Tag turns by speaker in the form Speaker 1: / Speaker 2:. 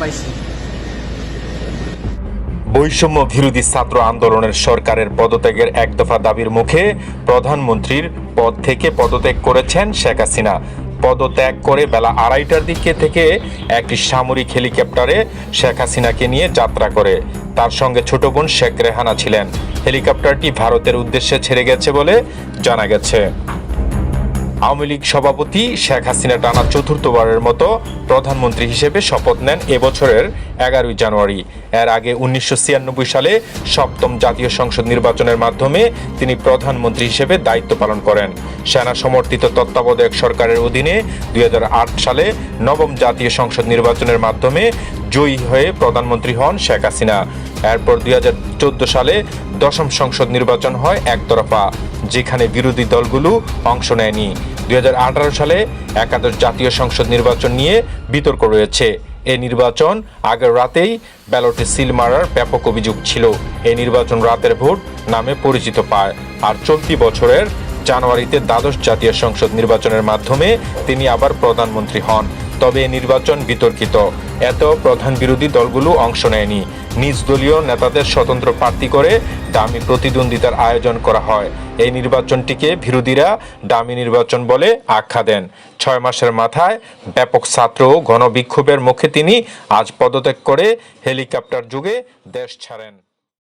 Speaker 1: পাইছি।
Speaker 2: বৈষম্য বিরোধী ছাত্র আন্দোলনের সরকারের পদত্যাগের এক দফা দাবির মুখে প্রধানমন্ত্রীর পদ থেকে পদত্যাগ করেছেন শেখ হাসিনা। পদত্যাগ করে বেলা আড়াইটার দিকে থেকে একটি সামরিক হেলিকপ্টারে শেখ হাসিনাকে নিয়ে যাত্রা করে। তার সঙ্গে ছোট বোন শেখ রেহানা ছিলেন। হেলিকপ্টারটি ভারতের উদ্দেশ্যে ছেড়ে গেছে বলে জানা গেছে। আওয়ামী লীগ সভাপতি শেখ হাসিনা টানা চতুর্থবারের মতো প্রধানমন্ত্রী হিসেবে শপথ নেন এবছরের এগারোই জানুয়ারি। এর আগে উনিশশো ছিয়ানব্বই সালে সপ্তম জাতীয় সংসদ নির্বাচনের মাধ্যমে তিনি প্রধানমন্ত্রী হিসেবে দায়িত্ব পালন করেন। সেনা সমর্থিত তত্ত্বাবধায়ক সরকারের অধীনে দুই হাজার আট সালে নবম জাতীয় সংসদ নির্বাচনের মাধ্যমে জয়ী হয়ে প্রধানমন্ত্রী হন শেখ হাসিনা। এরপর দুই হাজার চোদ্দ সালে দশম সংসদ নির্বাচন হয় একতরফা। যেখানে বিরোধী দলগুলো অংশ নেয়নি। দুই হাজার আঠারো সালে একাদশ জাতীয় সংসদ নির্বাচন নিয়ে বিতর্ক রয়েছে। এই নির্বাচন আগের রাতেই ব্যালটে সিল মারার ব্যাপক অভিযোগ ছিল। এই নির্বাচন রাতের ভোট নামে পরিচিত পায়। আর চলতি বছরের জানুয়ারিতে দ্বাদশ জাতীয় সংসদ নির্বাচনের মাধ্যমে তিনি আবার প্রধানমন্ত্রী হন। তবে এই নির্বাচন বিতর্কিত। এত প্রধান বিরোধী দলগুলো অংশ নেয়নি। নিজ দলীয় নেতাদের স্বতন্ত্র প্রার্থী করে দামি প্রতিদ্বন্দ্বিতার আয়োজন করা হয়। এই নির্বাচনটিকে বিরোধীরা দামি নির্বাচন বলে আখ্যা দেন। ছয় মাসের মাথায় ব্যাপক ছাত্র ও গণবিক্ষোভের মুখে তিনি আজ পদত্যাগ করে হেলিকপ্টার যুগে দেশ ছাড়েন।